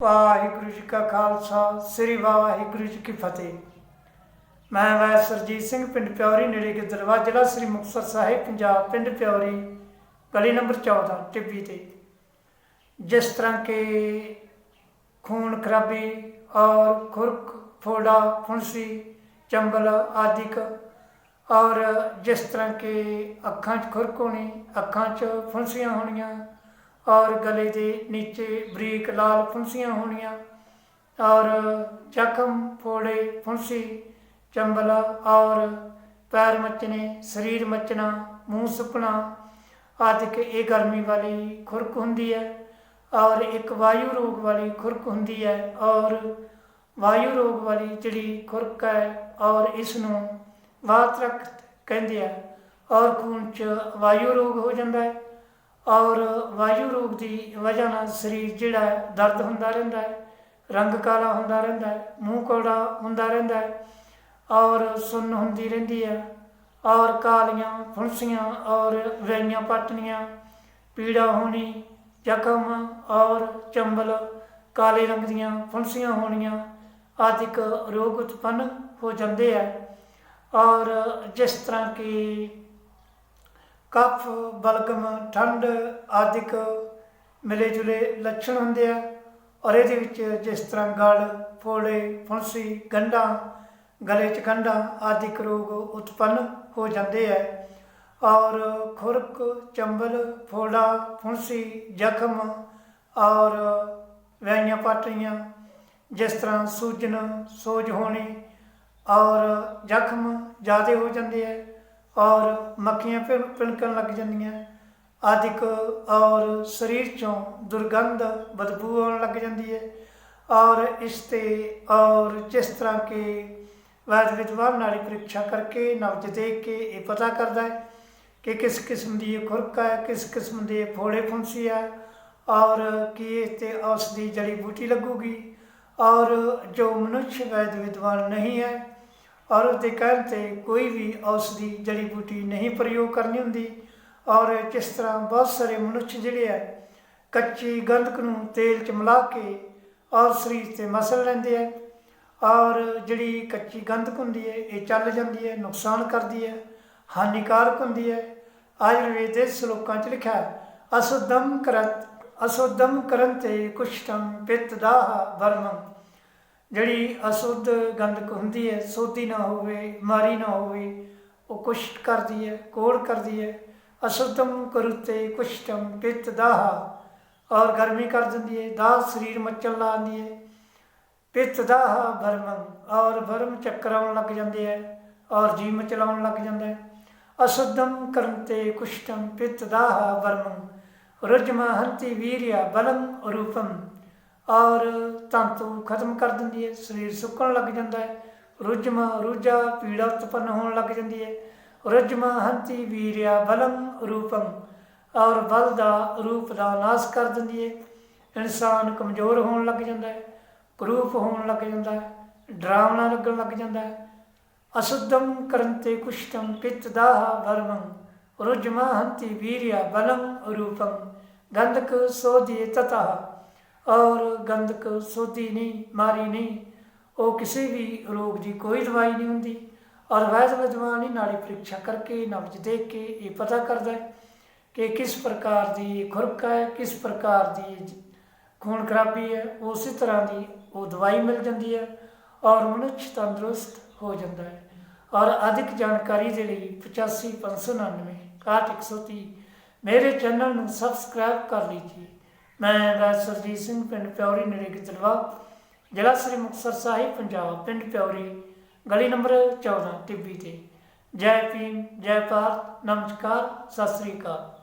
ਵਾਹਿਗੁਰੂ ਜੀ ਕਾ ਖਾਲਸਾ, ਸ੍ਰੀ ਵਾਹਿਗੁਰੂ ਜੀ ਕੀ ਫਤਿਹ। ਮੈਂ ਵੈ ਸਰਜੀਤ ਸਿੰਘ, ਪਿੰਡ ਪਿਉਰੀ ਨੇੜੇ ਗਿੱਦੜਵਾ ਜ਼ਿਲ੍ਹਾ ਸ੍ਰੀ ਮੁਕਤਸਰ ਸਾਹਿਬ, ਪੰਜਾਬ, ਪਿੰਡ ਪਿਉਰੀ ਗਲੀ ਨੰਬਰ 14 ਟਿੱਬੀ ਤੇ। ਜਿਸ ਤਰ੍ਹਾਂ ਕਿ ਖੂਨ ਖਰਾਬੀ ਔਰ ਖੁਰਕ ਫੋੜਾ ਫੁੰਸੀ, ਚੰਬਲ ਆਦਿਕ, ਔਰ ਜਿਸ ਤਰ੍ਹਾਂ ਕਿ ਅੱਖਾਂ 'ਚ ਖੁਰਕ ਹੋਣੀ, ਅੱਖਾਂ 'ਚ ਫੁੰਸੀਆਂ ਹੋਣੀਆਂ ਔਰ ਗਲੇ ਦੇ ਨੀਚੇ ਬਰੀਕ ਲਾਲ ਫੁੰਸੀਆਂ ਹੋਣੀਆਂ, ਔਰ ਜ਼ਖਮ, ਫੋੜੇ, ਫੁੰਸੀ, ਚੰਬਲਾ ਔਰ ਪੈਰ ਮੱਚਣੇ, ਸਰੀਰ ਮੱਚਣਾ, ਮੂੰਹ ਸੁੱਕਣਾ ਆਦਿਕ ਇਹ ਗਰਮੀ ਵਾਲੀ ਖੁਰਕ ਹੁੰਦੀ ਹੈ, ਔਰ ਇੱਕ ਵਾਯੂ ਰੋਗ ਵਾਲੀ ਖੁਰਕ ਹੁੰਦੀ ਹੈ, ਔਰ ਵਾਯੂ ਰੋਗ ਵਾਲੀ ਜਿਹੜੀ ਖੁਰਕ ਹੈ, ਔਰ ਇਸ ਨੂੰ ਵਾਤਰਕ ਕਹਿੰਦੇ ਆ, ਔਰ ਖੂਨ ਚ ਵਾਯੂ ਰੋਗ ਹੋ ਜਾਂਦਾ ਹੈ। ਔਰ ਵਾਯੂ ਰੋਗ ਦੀ ਵਜ੍ਹਾ ਨਾਲ ਸਰੀਰ ਜਿਹੜਾ ਦਰਦ ਹੁੰਦਾ ਰਹਿੰਦਾ ਹੈ, ਰੰਗ ਕਾਲਾ ਹੁੰਦਾ ਰਹਿੰਦਾ ਹੈ, ਮੂੰਹ ਕੌੜਾ ਹੁੰਦਾ ਰਹਿੰਦਾ ਹੈ, ਔਰ ਸੁੰਨ ਹੁੰਦੀ ਰਹਿੰਦੀ ਹੈ, ਔਰ ਕਾਲੀਆਂ ਫੁੰਸੀਆਂ, ਔਰ ਵੈਈਆਂ ਪਟਣੀਆਂ, ਪੀੜਾ ਹੋਣੀ, ਜ਼ਖਮ, ਔਰ ਚੰਬਲ, ਕਾਲੇ ਰੰਗ ਦੀਆਂ ਫੁੰਸੀਆਂ ਹੋਣੀਆਂ ਆਦਿਕ ਰੋਗ ਉਤਪੰਨ ਹੋ ਜਾਂਦੇ ਆ। ਔਰ ਜਿਸ ਤਰ੍ਹਾਂ ਕਿ ਕਫ, ਬਲਗਮ, ਠੰਡ ਆਦਿਕ ਮਿਲੇ ਜੁਲੇ ਲੱਛਣ ਹੁੰਦੇ ਆ। ਔਰ ਇਹਦੇ ਵਿੱਚ ਜਿਸ ਤਰ੍ਹਾਂ ਗਲ ਫੋੜੇ ਫੁੰਸੀ, ਗੰਢਾਂ, ਗਲੇ 'ਚ ਗੰਢਾਂ ਆਦਿਕ ਰੋਗ ਉਤਪੰਨ ਹੋ ਜਾਂਦੇ ਆ। ਔਰ ਖੁਰਕ, ਚੰਬਲ, ਫੋੜਾ, ਫੁੰਸੀ, ਜ਼ਖਮ ਔਰ ਵੈਈਆਂ ਪਾਟੀਆਂ, ਜਿਸ ਤਰ੍ਹਾਂ ਸੂਜਨ, ਸੋਜ ਹੋਣੀ ਔਰ ਜ਼ਖਮ ਜ਼ਿਆਦਾ ਹੋ ਜਾਂਦੇ ਹੈ ਔਰ ਮੱਖੀਆਂ ਭਿਣ- ਭਿਣਕਣ ਲੱਗ ਜਾਂਦੀਆਂ। ਆਦਿਕ ਔਰ ਸਰੀਰ ਚੋਂ ਦੁਰਗੰਧ ਬਦਬੂ ਆਉਣ ਲੱਗ ਜਾਂਦੀ ਹੈ। ਔਰ ਇਸ ਤੇ ਔਰ ਜਿਸ ਤਰ੍ਹਾਂ ਕਿ ਵੈਦ ਵਿਦਵਾਨ ਨਾਲ ਪ੍ਰੀਖਿਆ ਕਰਕੇ, ਨਬਜ ਦੇਖ ਕੇ ਇਹ ਪਤਾ ਕਰਦਾ ਹੈ ਕਿ ਕਿਸ ਕਿਸਮ ਦੀ ਇਹ ਖੁਰਕ ਹੈ, ਕਿਸ ਕਿਸਮ ਦੇ ਫੋੜੇ ਫੁੰਸੀ ਹੈ ਔਰ ਕੀ ਇਸ ਤੇ ਉਸ ਦੀ ਜੜੀ ਬੂਟੀ ਲੱਗੂਗੀ। ਔਰ ਜੋ ਮਨੁੱਖ ਵੈਦ ਵਿਦਵਾਨ ਨਹੀਂ ਹੈ ਔਰ ਉਹਦੇ ਕਹਿਣ ਤੇ ਕੋਈ ਵੀ ਉਸ ਜੜੀ ਬੂਟੀ ਨਹੀਂ ਪ੍ਰਯੋਗ ਕਰਨੀ ਹੁੰਦੀ। ਔਰ ਜਿਸ ਤਰ੍ਹਾਂ ਬਹੁਤ ਸਾਰੇ ਮਨੁੱਖ ਜਿਹੜੇ ਹੈ ਕੱਚੀ ਗੰਧਕ ਨੂੰ ਤੇਲ ਚ ਮਿਲਾ ਕੇ ਔਰ ਸਰੀਰ ਤੇ ਮਸਲ ਲੈਂਦੇ ਹੈ ਔਰ ਜਿਹੜੀ ਕੱਚੀ ਗੰਧਕ ਹੁੰਦੀ ਹੈ, ਇਹ ਚੱਲ ਜਾਂਦੀ ਹੈ, ਨੁਕਸਾਨ ਕਰਦੀ ਹੈ, ਹਾਨੀਕਾਰਕ ਹੁੰਦੀ ਹੈ। ਆਯੁਰਵੇਦ ਦੇ ਸ਼ਲੋਕਾਂ 'ਚ ਲਿਖਿਆ ਹੈ ਅਸੁਦਮ ਕਰਤ, ਅਸੁਦਮ ਕਰਨ ਤੇ ਕੁਸ਼ਟਮ ਪਿੱਤ ਦਾਹ ਵਰਮੰ। ਜਿਹੜੀ ਅਸੁੱਧ ਗੰਧਕ ਹੁੰਦੀ ਹੈ, ਸੋਧੀ ਨਾ ਹੋਵੇ, ਮਾਰੀ ਨਾ ਹੋਵੇ, ਉਹ ਕੁਸ਼ਟ ਕਰਦੀ ਹੈ, ਕੋੜ ਕਰਦੀ ਹੈ। ਅਸੁੱਧਮ ਕਰੁਤੇ ਕੁਸ਼ਟਮ ਪਿੱਤ ਦਾਹ। ਔਰ ਗਰਮੀ ਕਰ ਦਿੰਦੀ ਹੈ, ਦਾਹ ਸਰੀਰ ਮੱਚਣ ਲਾ ਦਿੰਦੀ ਹੈ। ਪਿੱਤ ਦਾਹ ਵਰਮੰ ਔਰ ਵਰਮ ਚੱਕਰ ਆਉਣ ਲੱਗ ਜਾਂਦੇ ਹੈ, ਔਰ ਜੀਮ ਚਲਾਉਣ ਲੱਗ ਜਾਂਦਾ ਹੈ। ਅਸੁੱਧਮ ਕਰਤੇ ਕੁਸ਼ਟਮ ਪਿੱਤ ਦਾਹ ਵਰਮੰ ਰਜਮਾ ਹੰਤੀ ਵੀਰਿਆ ਬਲੰ ਰੂਪਮ ਔਰ ਤੰਤੂ ਖਤਮ ਕਰ ਦਿੰਦੀ ਹੈ, ਸਰੀਰ ਸੁੱਕਣ ਲੱਗ ਜਾਂਦਾ ਹੈ ਰੁਜਮਾ ਰੁਜਾ ਪੀੜਾ ਉਤਪੰਨ ਹੋਣ ਲੱਗ ਜਾਂਦੀ ਹੈ ਰਜਮਾ ਹੰਤੀ ਵੀਰਿਆ ਬਲੰ ਰੂਪੰ, ਔਰ ਬਲ ਦਾ ਰੂਪ ਦਾ ਨਾਸ਼ ਕਰ ਦਿੰਦੀ ਹੈ, ਇਨਸਾਨ ਕਮਜ਼ੋਰ ਹੋਣ ਲੱਗ ਜਾਂਦਾ ਹੈ, ਕਰੂਪ ਹੋਣ ਲੱਗ ਜਾਂਦਾ ਹੈ, ਡਰਾਵਣਾ ਲੱਗਣ ਲੱਗ ਜਾਂਦਾ ਹੈ ਅਸੁੱਧਮ ਕਰਨ ਤੇ ਕੁਸ਼ਟਮ ਪਿੱਤ ਦਾਹ ਵਰਮੰ ਰੁਜਮਾ ਹੰਤੀ ਵੀਰਿਆ ਬਲੰ ਰੂਪੰ, ਗੰਧਕ ਸੋਧੀ ਤਤः ਔਰ ਗੰਧਕ ਸੋਧੀ ਨਹੀਂ, ਮਾਰੀ ਨਹੀਂ। ਉਹ ਕਿਸੇ ਵੀ ਰੋਗ ਦੀ ਕੋਈ ਦਵਾਈ ਨਹੀਂ ਹੁੰਦੀ ਔਰ ਵੈਦ ਵਿਦਵਾਨ ਹੀ ਨਾੜੀ ਪ੍ਰੀਖਿਆ ਕਰਕੇ, ਨਬਜ ਦੇਖ ਕੇ ਇਹ ਪਤਾ ਕਰਦਾ ਹੈ ਕਿ ਕਿਸ ਪ੍ਰਕਾਰ ਦੀ ਖੁਰਕ ਹੈ, ਕਿਸ ਪ੍ਰਕਾਰ ਦੀ ਜ- ਖੂਨ ਖਰਾਬੀ ਹੈ, ਉਸੇ ਤਰ੍ਹਾਂ ਦੀ ਉਹ ਦਵਾਈ ਮਿਲ ਜਾਂਦੀ ਹੈ ਔਰ ਮਨੁੱਖ ਤੰਦਰੁਸਤ ਹੋ ਜਾਂਦਾ ਹੈ। ਔਰ ਅਧਿਕ ਜਾਣਕਾਰੀ ਦੇ ਲਈ 8559 6130 ਮੇਰੇ ਚੈਨਲ ਨੂੰ ਸਬਸਕ੍ਰਾਈਬ ਕਰ ਲੀजिए ਮੈਂ ਵੈ ਸਰਜੀਤ ਸਿੰਘ, ਪਿੰਡ ਪਿਉਰੀ ਨੇੜੇ ਗਿੱਦੜਵਾ, ਜ਼ਿਲ੍ਹਾ ਸ੍ਰੀ ਮੁਕਤਸਰ ਸਾਹਿਬ, ਪੰਜਾਬ, ਪਿੰਡ ਪਿਉਰੀ ਗਲੀ ਨੰਬਰ 14 ਟਿੱਬੀ ਤੇ। ਜੈ ਭੀਮ, ਜੈ ਭਾਰਤ, ਨਮਸਕਾਰ, ਸਤਿ ਸ੍ਰੀ ਅਕਾਲ।